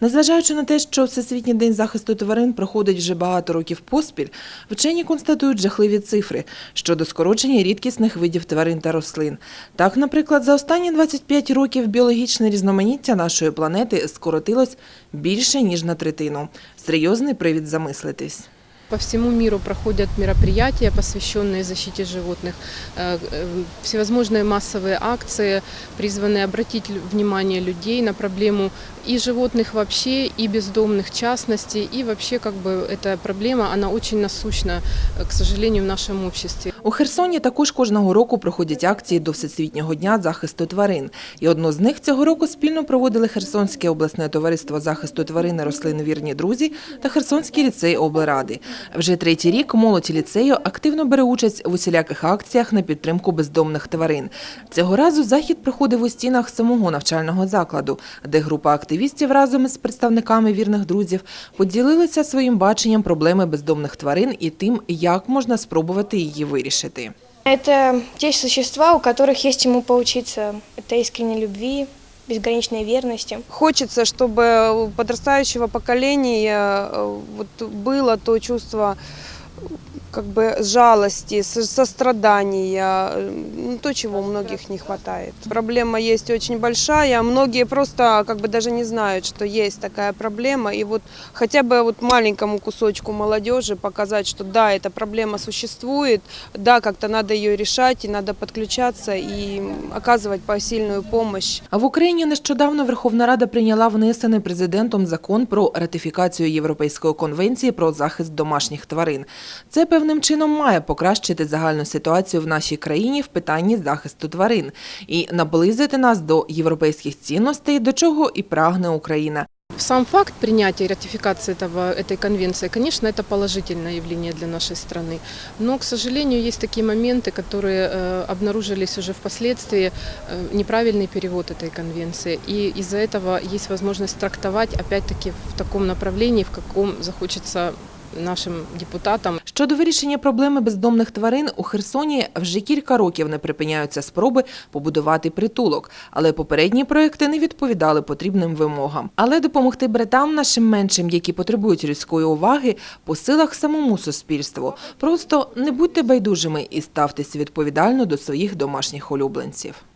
Незважаючи на те, що Всесвітній день захисту тварин проходить вже багато років поспіль, вчені констатують жахливі цифри щодо скорочення рідкісних видів тварин та рослин. Так, наприклад, за останні 25 років біологічне різноманіття нашої планети скоротилось більше ніж на третину. Серйозний привід замислитись. По всему миру проходят мероприятия, посвященные защите животных, э, э, всевозможные массовые акции, призванные обратить лю- внимание людей на проблему и животных вообще, и бездомных в частности, и вообще как бы эта проблема, она очень насущна, э, к сожалению, в нашем обществе. У Херсоні також кожного року проходять акції до Всесвітнього дня захисту тварин. І одну з них цього року спільно проводили Херсонське обласне товариство захисту тварин і рослин «Вірні друзі» та Херсонський ліцей облради. Вже третій рік молодь ліцею активно бере участь в усіляких акціях на підтримку бездомних тварин. Цього разу захід проходив у стінах самого навчального закладу, де група активістів разом із представниками вірних друзів поділилися своїм баченням проблеми бездомних тварин і тим, як можна спробувати її вирішити. Это те существа, у которых есть чему поучиться. Это искренней любви, безграничной верности. Хочется, чтобы у подрастающего поколения э, вот было то чувство э, как бы жалости, со- сострадания, э, ну, то, чего у многих не хватает. Проблема есть очень большая, многие просто как бы даже не знают, что есть такая проблема, и вот хотя бы вот маленькому кусочку молодежи показать, что да, эта проблема существует, да, как-то надо ее решать, и надо подключаться и оказывать посильную помощь. А в Україні нещодавно Верховна Рада прийняла внесений президентом закон про ратифікацію Європейської конвенції про захист домашніх тварин. Це певним чином має покращити загальну ситуацію в нашій країні в питанні захисту тварин і наблизити нас до європейських цінностей, до чого і прагне Україна. Сам факт принятия и ратификации этого, этой конвенции, конечно, это положительное явление для нашей страны. Но, к сожалению, есть такие моменты, которые э, обнаружились уже впоследствии, э, неправильный перевод этой конвенции. И из-за этого есть возможность трактовать, опять-таки, в таком направлении, в каком захочется нашим депутатам. Щодо вирішення проблеми бездомних тварин у Херсоні вже кілька років не припиняються спроби побудувати притулок, але попередні проекти не відповідали потрібним вимогам. Але допомогти братам нашим меншим, які потребують людської уваги, по силах самому суспільству. Просто не будьте байдужими і ставтеся відповідально до своїх домашніх улюбленців.